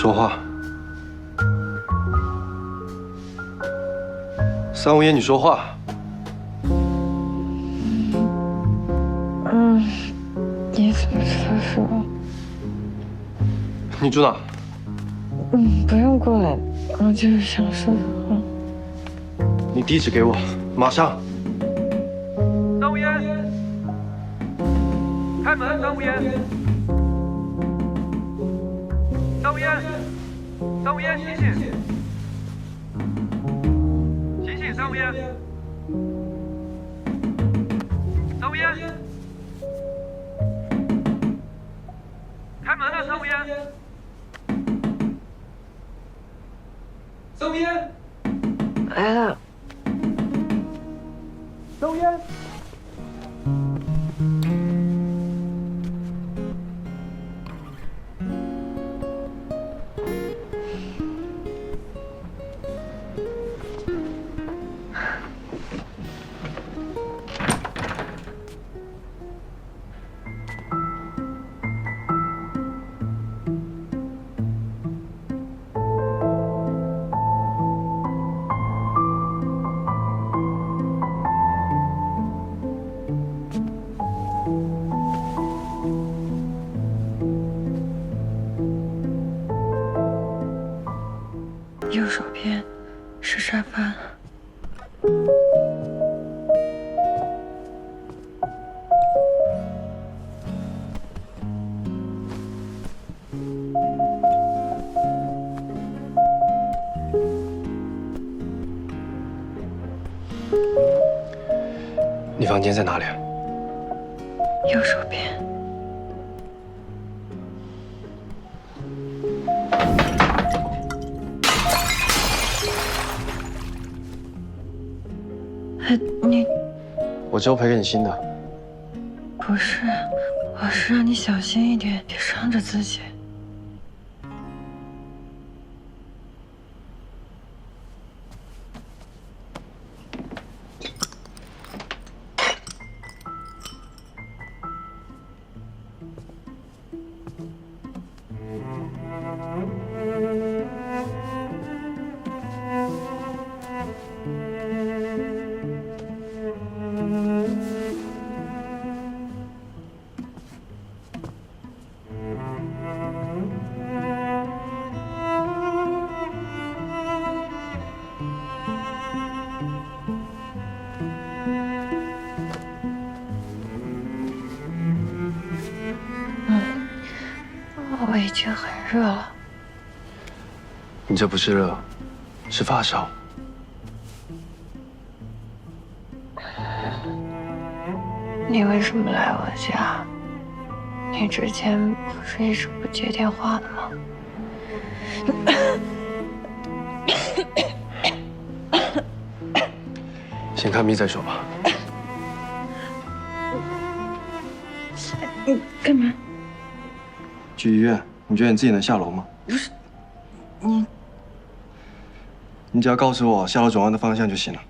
说话。三无烟，你说话。嗯，你怎么说说？你住哪？嗯，不用过来，我就是想说说话。你地址给我，马上。三无烟，开门！三无烟，三无烟，三无烟，醒醒！醒醒，三无烟，三无烟，开门啊，三无烟，三无烟，来了，三无烟。是沙发。你房间在哪里？右手边。我之后赔给你新的。不是，我是让你小心一点，别伤着自己。我已经很热了，你这不是热，是发烧。你为什么来我家？你之前不是一直不接电话的吗？先看病再说吧。你干嘛？去医院，你觉得你自己能下楼吗？不是，你你只要告诉我下楼转弯的方向就行了。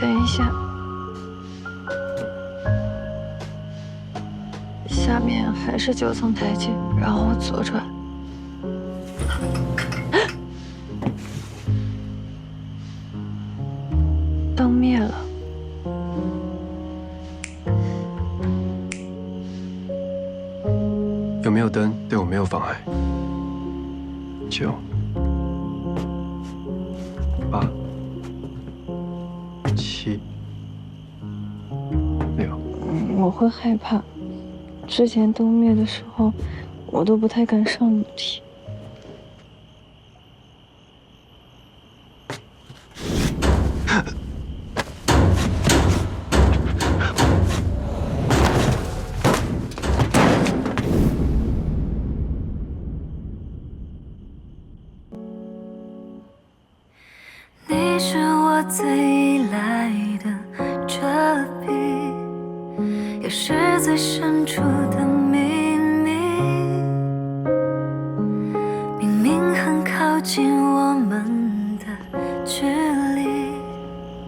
等一下，下面还是九层台阶，然后左转。灯灭了，有没有灯对我没有妨碍。九、八、我会害怕之前冬眠的时候我都不太敢上楼梯。你是我最最深处的梦。